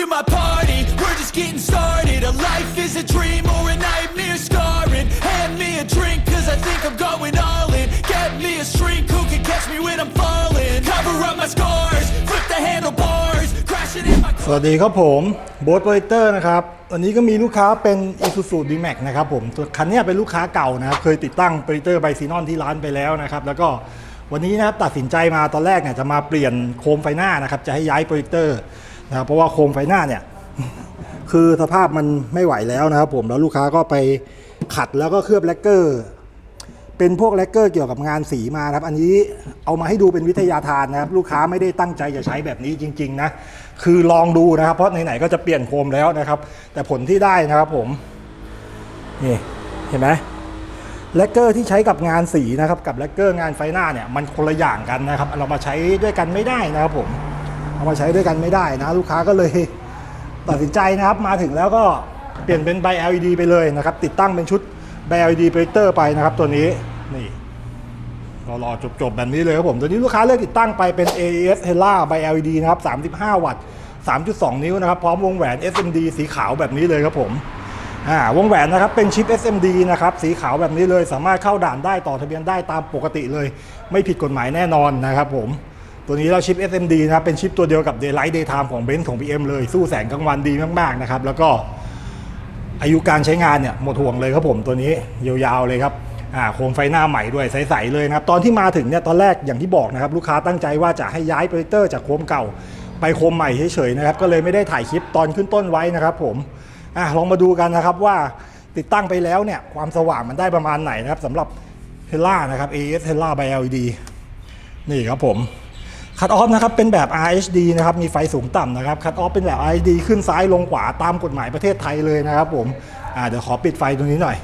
to my party, we're just getting started A life is a dream or a nightmare scarring Hand me a drink cause I think I'm going all in Get me a shrink who can catch me when I'm falling Cover up my scars, flip the handlebars Crashing in my สวัสดีครับผมโบ๊ทโปรเตอร์นะครับวันนี้ก็มีลูกค้าเป็น Isuzu D-Max นะครับผมตัวคันนี้เป็นลูกค้าเก่านะครับ เคยติดตั้งโปรเตอร์ไบซีนอนที่ร้านไปแล้วนะครับ แล้วก็วันนี้นะครับตัดสินใจมาตอนแรกเนี่ยจะมาเปลี่ยนโคมไฟหน้านะครับ จะให้ย้ายโปรเจคเตอร์ นะครับเพราะว่าโคมไฟหน้าเนี่ย คือสภาพมันไม่ไหวแล้วนะครับผมแล้วลูกค้าก็ไปขัดแล้วก็เคลือบแลกเกอร์ เป็นพวกแลกเกอร์เกี่ยวกับงานสีมาครับ อันนี้เอามาให้ดูเป็นวิทยาทานนะครับ ลูกค้าไม่ได้ตั้งใจจะใช้แบบนี้จริง ๆ นะ คือลองดูนะครับ เพราะไหนๆก็จะเปลี่ยนโคมแล้วนะครับ แต่ผลที่ได้นะครับผมนี่เห็นไหมแลกเกอร์ที่ใช้กับงานสีนะครับ กับแลกเกอร์งานไฟหน้าเนี่ยมันคนละอย่างกันนะครับ เรามาใช้ด้วยกันไม่ได้นะครับผม เอามาใช้ด้วยกันไม่ได้นะ ลูกค้าก็เลยตัดสินใจนะครับ มาถึงแล้วก็เปลี่ยนเป็นใบ LED ไปเลยนะครับ ติดตั้งเป็นชุดใบ LED โปรเจคเตอร์ไปนะครับ ตัวนี้นี่รอจบๆ แบบนี้เลยครับผม ตัวนี้ลูกค้าเลือกติดตั้งไปเป็น AES Hella ใบ LED นะครับ 35 วัตต์ 3.2 นิ้วนะครับ พร้อมวงแหวน SMD สีขาวแบบนี้เลยครับผมอ่าวงแหวนนะครับเป็นชิป SMD นะครับสีขาวแบบนี้เลยสามารถเข้าด่านได้ต่อทะเบียนได้ตามปกติเลย ไม่ผิดกฎหมายแน่นอนนะครับผม ตัวนี้เราชิป SMD นะครับเป็นชิปตัวเดียวกับ Daylight Daytime ของ Benz ของ BM เลย สู้แสงกลางวันดีมากๆนะครับ แล้วก็อายุการใช้งานเนี่ยหมดห่วงเลยครับผมตัวนี้ยาวๆเลยครับอ่าโคมไฟหน้าใหม่ด้วยใสๆเลยนะครับ ตอนที่มาถึงเนี่ยตอนแรกอย่างที่บอกนะครับลูกค้าตั้งใจว่าจะให้ย้ายโปรเจคเตอร์จากโคมเก่าไปโคมใหม่เฉยๆนะครับก็เลยไม่ได้ถ่ายคลิปตอนขึ้นต้นไว้นะครับ ผมอะลองมาดูกันนะครับว่าติดตั้งไปแล้วเนี่ยความสว่างมันได้ประมาณไหนนะครับสำหรับ h e l l a นะครับ AES h e l l a by LED นี่ครับผม คัตออฟนะครับเป็นแบบ RHD นะครับมีไฟสูงต่ำนะครับคัตออฟเป็นแบบ RHD ขึ้นซ้ายลงขวาตามกฎหมายประเทศไทยเลยนะครับผมเดี๋ยวขอปิดไฟตรงนี้หน่อย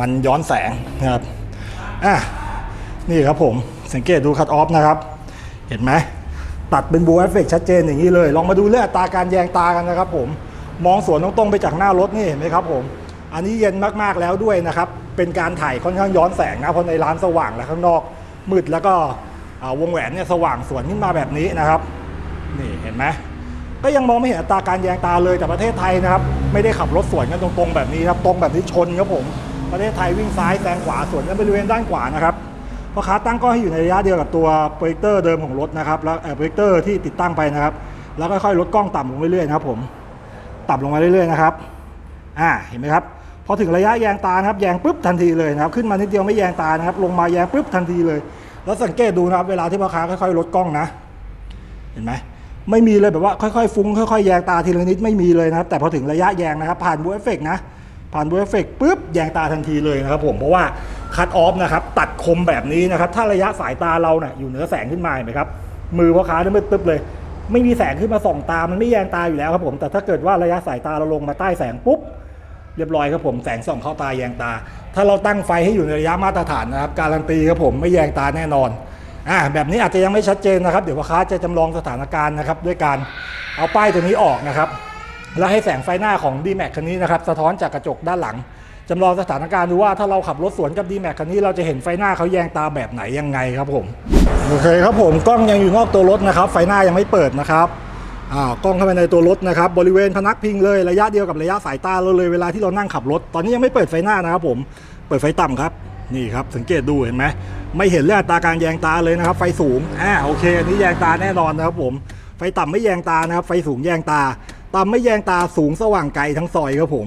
มันย้อนแสงนะครับอะนี่ครับผมสังเกตดูคัตออฟนะครับ เห็นไหมตัดเป็นบูเอฟเฟกชัดเจนอย่างนี้เลย ลองมาดูเรื่องอัตราการแยงตากันนะครับผมมองสวนตรงๆไปจากหน้ารถนี่เห็นไหมครับผมอันนี้เย็นมากๆแล้วด้วยนะครับเป็นการถ่ายค่อนข้างย้อนแสงนะเพราะในร้านสว่างและข้างนอกมืดแล้วก็ วงแหวนเนี่ยสว่างสวนขึ้นมาแบบนี้นะครับนี่เห็นไหมก็ยังมองไม่เห็นอัตราการแยงตาเลยแต่ประเทศไทยนะครับ ไม่ได้ขับรถสวนกันตรงๆแบบนี้ครับตรงแบบนี้ชนครับผมประเทศไทยวิ่งซ้ายแซงขวาสวนกันบริเวณด้านขวานะครับพราะขาตั้งก็ให้อยู่ในระยะเดียวกับตัวโปรเจคเตอร์เดิมของรถนะครับแล้วเอ่อโปรเจคเตอร์ที่ติดตั้งไปนะครับ แล้วค่อยๆลดกล้องต่ำลงเรื่อยๆนะครับผมต่ำลงมาเรื่อยๆนะครับอ่าเห็นไหมครับพอถึงระยะแยงตานะครับแยงปุ๊บทันทีเลยนะครับ ขึ้นมานิดเดียวไม่แยงตานะครับ ลงมาแยงปุ๊บทันทีเลย แล้วสังเกตดูนะครับ เวลาที่พ่อค้าค่อยๆลดกล้องนะ เห็นไหมไม่มีเลยแบบว่าค่อยๆฟุ้งค่อยๆแยงตาทีละนิดไม่มีเลยนะครับ แต่พอถึงระยะแยงนะครับ ผ่านบูเอฟเฟกนะผ่านบูเอฟเฟกปุ๊บแยงตาทันทีเลยนะครับผมเพราะว่าคัตออฟนะครับตัดคมแบบนี้นะครับ ถ้าระยะสายตาเราเนี่ยอยู่เหนือแสงขึ้นมาเห็นไหมครับมือพ่อค้าเนี่ยมืดตึ๊บเลย ไม่มีแสงขึ้นมาส่องตามันไม่แยงตาอยู่แล้วครับผมแต่ถ้าเกิดว่าระยะสายตาเราลงมาใต้แสงปุ๊บ เรียบร้อยครับผมแสงส่องเข้าตาแยงตา ถ้าเราตั้งไฟให้อยู่ในระยะมาตรฐานนะครับ การันตีครับผมไม่แยงตาแน่นอนอ่าแบบนี้อาจจะยังไม่ชัดเจนนะครับ เดี๋ยวพ่อค้าจะจำลองสถานการณ์นะครับ ด้วยการเอาป้ายตัวนี้ออกนะครับ แล้วให้แสงไฟหน้าของ d m a x คันนี้นะครับสะท้อนจากกระจกด้านหลังจำลองสถานการณ์ดูว่าถ้าเราขับรถสวนกับ d m a x คันนี้เราจะเห็นไฟหน้าเขาแยงตาแบบไหนยังไงครับผมโอเคครับผมกล้องยังอยู่นอกตัวรถนะครับ ไฟหน้ายังไม่เปิดนะครับ อ่ากล้องเข้าไปในตัวรถนะครับบริเวณพนักพิงเลยระยะเดียวกับระยะสายตาเราเลยเวลาที่เรานั่งขับรถ ตอนนี้ยังไม่เปิดไฟหน้านะครับผมเปิดไฟต่ำครับนี่ครับสังเกตดูเห็นไหมไม่เห็นเรื่องตาการแยงตาเลยนะครับ ไฟสูงอ่าโอเคอันนี้แยงตาแน่นอนนะครับผมไฟต่ำไม่แยงตานะครับ ไฟสูงแยงตาต่ำไม่แยงตาสูงสว่างไกลทั้งซอยครับผม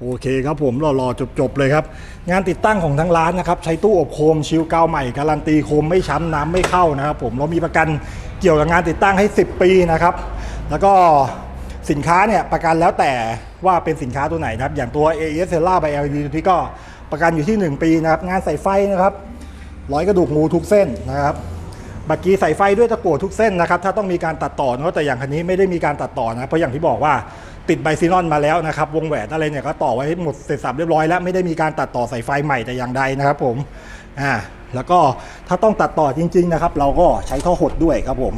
โอเคครับผมรอๆจบๆเลยครับ งานติดตั้งของทางร้านนะครับ ใช้ตู้อบโคมชิลกาวใหม่การันตีโคมไม่ช้ำน้ำไม่เข้านะครับ ผมเรามีประกันเกี่ยวกับงานติดตั้งให้ 10 ปีนะครับ แล้วก็สินค้าเนี่ยประกันแล้วแต่ว่าเป็นสินค้าตัวไหนนะครับ อย่างตัว AES s e l l a by LED ที่ก็ประกันอยู่ที่ 1 ปีนะครับ งานใส่ไฟนะครับร้อยกระดูกงูทุกเส้นนะครับบักกี้ใส่ไฟด้วยตะกั่วทุกเส้นนะครับ ถ้าต้องมีการตัดต่อเนอะแต่อย่างคันนี้ไม่ได้มีการตัดต่อนะเพราะอย่างที่บอกว่าติดไบซีนอนมาแล้วนะครับ วงแหวนอะไรเนี่ยก็ต่อไว้หมดเสร็จสับเรียบร้อยแล้วไม่ได้มีการตัดต่อสายไฟใหม่แต่อย่างใดนะครับ ผมอ่าแล้วก็ถ้าต้องตัดต่อจริง ๆ นะครับ เราก็ใช้ท่อหดด้วยครับผม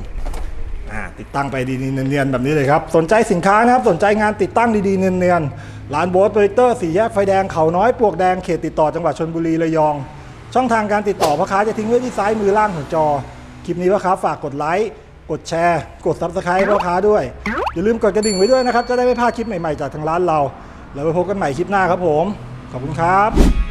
ติดตั้งไปดีๆเนียนๆแบบนี้เลยครับ สนใจสินค้านะครับ สนใจงานติดตั้งดีๆเนียนๆร้านโบสโปรเจคเตอร์สี่แยกไฟแดงเขาน้อยปลวกแดงเขตติดต่อจังหวัดชนบุรีระยอง ช่องทางการติดต่อพ่อค้าจะทิ้งไว้ที่ซ้ายมือล่างของจอ คลิปนี้พ่อค้าฝากกดไลค์กดแชร์ กด Subscribe พ่อค้าด้วยอย่าลืมกดกระดิ่งไว้ด้วยนะครับจะได้ไม่พลาดคลิปใหม่ๆจากทางร้านเรา แล้วไปพบกันใหม่คลิปหน้าครับผมขอบคุณครับ